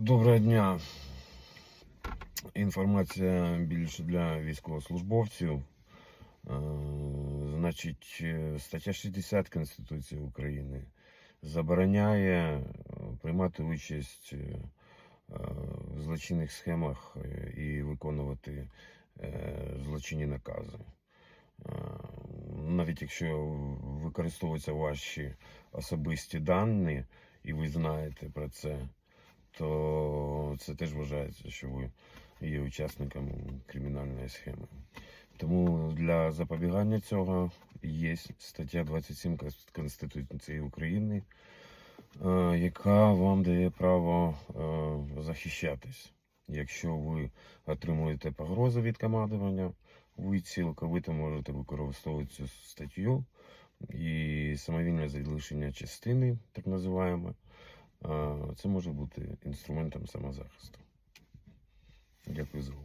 Доброго дня. Інформація більше для військовослужбовців. Е, Значить, е, стаття 60 Конституції України забороняє е, приймати участь в злочинних схемах і виконувати злочинні накази. Навіть якщо використовуються ваші особисті дані, і ви знаєте про це, то це теж вважається, що ви є учасником кримінальної схеми. Тому для запобігання цього є стаття 27 Конституції України, е, яка вам дає право е, захищатись. Якщо ви отримуєте погрози від командування, ви цілковито можете використовувати цю статтю і самовільне залишення частини, так називаємо, це може бути інструментом самозахисту. Дякую за увагу.